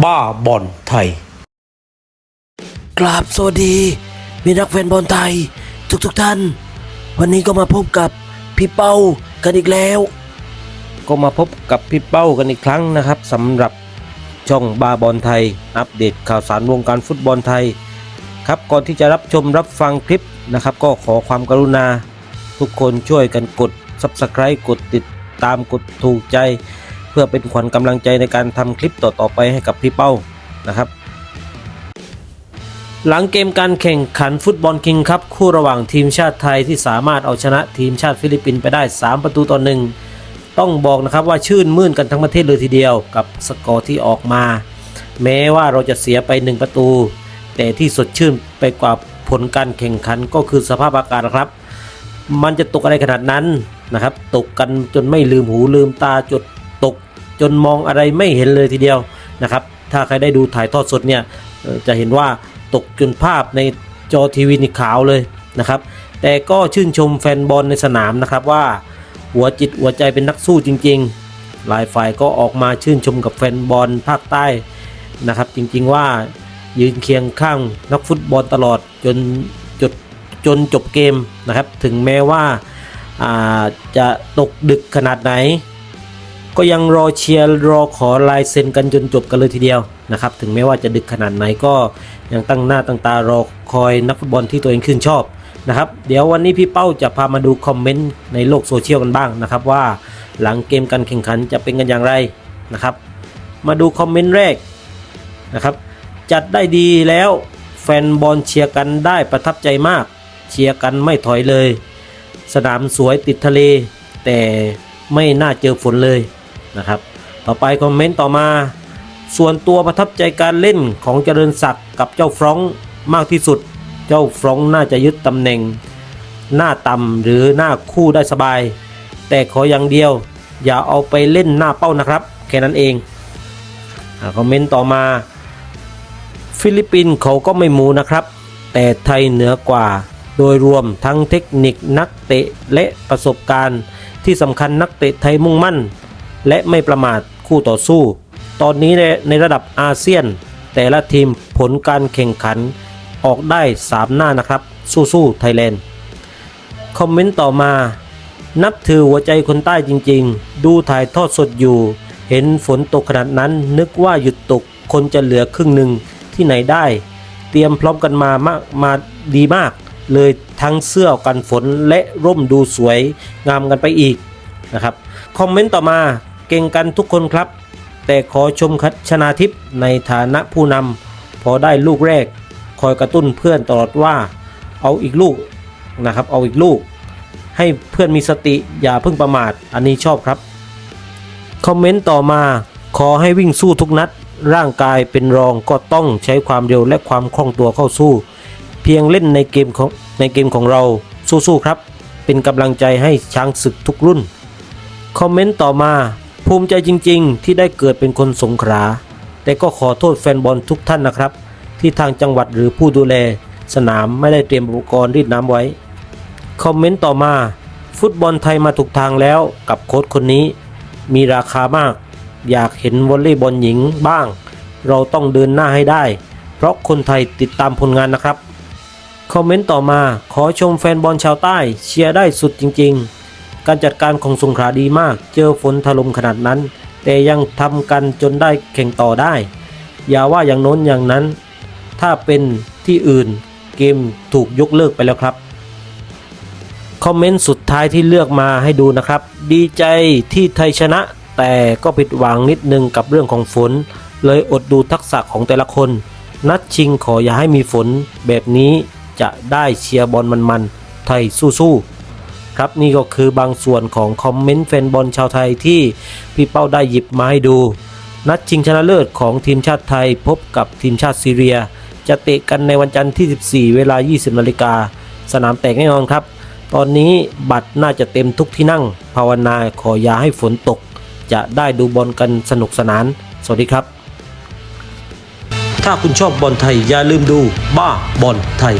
บ้าบอลไทย กราบสวัสดี มีนักแฟนบอลไทย ทุกทุกๆท่าน วันนี้ก็มาพบกับพี่เป้ากันอีกแล้ว ก็มาพบกับพี่เป้ากันอีกครั้งนะครับสำหรับช่องบาบอลไทย อัปเดตข่าวสารวงการฟุตบอลไทย ครับก่อนที่จะรับชมรับฟังคลิปนะครับ ก็ขอความกรุณา ทุกคนช่วยกันกด Subscribe กดติดตามกดถูกใจ เพื่อเป็นขวัญกำลังใจในการทำคลิปต่อๆไปให้กับพี่เป้านะครับ หลังเกมการแข่งขันฟุตบอลคิงครับคู่ระหว่างทีมชาติไทยที่สามารถเอาชนะทีมชาติฟิลิปปินส์ไปได้ 3 ประตูต่อหนึ่งต้องบอกนะครับว่าชื่นมื่นกันทั้งประเทศเลยทีเดียวกับสกอร์ที่ออกมา แม้ว่าเราจะเสียไป 1 ประตู แต่ที่สดชื่นไปกว่าผลการแข่งขันก็คือสภาพอากาศนะครับ มันจะตกอะไรขนาดนั้นนะครับ ตกกันจนไม่ลืมหูลืมตาจด จนมองอะไรไม่เห็นเลยทีเดียวนะครับ ถ้าใครได้ดูถ่ายทอดสดเนี่ยจะเห็นว่าตกจนภาพในจอทีวีนี่ขาวเลยนะครับ แต่ก็ชื่นชมแฟนบอลในสนามนะครับว่าหัวจิตหัวใจเป็นนักสู้จริง ๆ หลายฝ่ายก็ออกมาชื่นชมกับแฟนบอลภาคใต้นะครับ จริงๆว่ายืนเคียงข้างนักฟุตบอลตลอดจนจดจนจบเกมนะครับ ถึงแม้ว่าอ่าจะตกดึกขนาดไหน ก็ยังรอเชียร์รอขอลายเซ็นกันจนจบกันเลยทีเดียวนะครับ ถึงแม้ว่าจะดึกขนาดไหนก็ยังตั้งหน้าตั้งตารอคอยนักฟุตบอลที่ตัวเองชื่นชอบนะครับ เดี๋ยววันนี้พี่เป้าจะพามาดูคอมเมนต์ในโลกโซเชียลกันบ้างนะครับว่าหลังเกมการแข่งขันจะเป็นกันอย่างไรนะครับ มาดูคอมเมนต์แรกนะครับ จัดได้ดีแล้วแฟนบอลเชียร์กันได้ประทับใจมาก เชียร์กันไม่ถอยเลย สนามสวยติดทะเล แต่ไม่น่าเจอฝนเลย นะครับ ต่อไปคอมเมนต์ต่อมา ส่วนตัวประทับใจการเล่นของเจริญศักดิ์กับเจ้าฟรองมากที่สุด เจ้าฟรองน่าจะยึดตำแหน่ง หน้าต่ำหรือหน้าคู่ได้สบาย แต่ขออย่างเดียวอย่าเอาไปเล่นหน้าเป้านะครับ แค่นั้นเองอคอมเมนต์ต่อมา ฟิลิปปินส์เขาก็ไม่หมูนะครับ แต่ไทยเหนือกว่า โดยรวมทั้งเทคนิคนักเตะและประสบการณ์ ที่สำคัญนักเตะไทยมุ่งมั่น และไม่ประมาทคู่ต่อสู้ ตอนนี้ในในระดับอาเซียน แต่ละทีมผลการแข่งขันออกได้ 3 หน้านะครับ สู้ๆไทยแลนด์คอมเมนต์ต่อมา นับถือหัวใจคนใต้จริงๆ ดูถ่ายทอดสดอยู่ เห็นฝนตกขนาดนั้น นึกว่าหยุดตกคนจะเหลือครึ่งหนึ่งที่ไหนได้ เตรียมพร้อมกันมามากมาดีมาก เลยทั้งเสื้อกันฝนและร่มดูสวยงามกันไปอีกนะครับ คอมเมนต์ต่อมา เก่งกันทุกคนครับ แต่ขอชมคัชนาทิพย์ในฐานะผู้นำพอได้ลูกแรก คอยกระตุ้นเพื่อนตลอดว่าเอาอีกลูกนะครับ เอาอีกลูก ให้เพื่อนมีสติอย่าเพิ่งประมาทอันนี้ชอบครับ คอมเมนต์ต่อมาขอให้วิ่งสู้ทุกนัด ร่างกายเป็นรองก็ต้องใช้ความเร็วและความคล่องตัวเข้าสู้ เพียงเล่นในเกมของในเกมของเราสู้ๆครับ เป็นกำลังใจให้ช้างศึกทุกรุ่น คอมเมนต์ต่อมา ภูมิใจจริงๆ ที่ได้เกิดเป็นคนสงขลาแต่ก็ขอโทษแฟนบอลทุกท่านนะครับ ที่ทางจังหวัดหรือผู้ดูแล สนามไม่ได้เตรียมอุปกรณ์รีดน้ำไว้ คอมเมนต์ต่อมา ฟุตบอลไทยมาถูกทางแล้วกับโค้ชคนนี้ มีราคามาก อยากเห็นวอลเลย์บอลหญิงบ้าง เราต้องเดินหน้าให้ได้ เพราะคนไทยติดตามผลงานนะครับ คอมเมนต์ต่อมาขอชมแฟนบอลชาวใต้ เชียร์ได้สุดจริง ๆ การจัดการของสงขลาดีมาก เจอฝนถล่มขนาดนั้น แต่ยังทำกันจนได้แข่งต่อได้ อย่าว่าอย่างโน้นอย่างนั้น ถ้าเป็นที่อื่นเกมถูกยกเลิกไปแล้วครับ คอมเมนต์สุดท้ายที่เลือกมาให้ดูนะครับ ดีใจที่ไทยชนะ แต่ก็ผิดหวังนิดนึงกับเรื่องของฝน เลยอดดูทักษะของแต่ละคน นัดชิงขออย่าให้มีฝนแบบนี้จะได้เชียร์บอลมันๆไทยสู้ๆ ครับนี่ก็คือบางส่วนของคอมเมนต์แฟนบอลชาวไทยที่พี่เป้าได้หยิบมาให้ดู นัดชิงชนะเลิศของทีมชาติไทยพบกับทีมชาติซีเรีย จะเตะกันในวันจันทร์ที่ 14 เวลา 20นาฬิกาสนามแตกแน่นอนครับ ตอนนี้บัตรน่าจะเต็มทุกที่นั่ง ภาวนาขออย่าให้ฝนตก จะได้ดูบอลกันสนุกสนาน สวัสดีครับ ถ้าคุณชอบบอลไทยอย่าลืมดูบ้าบอลไทย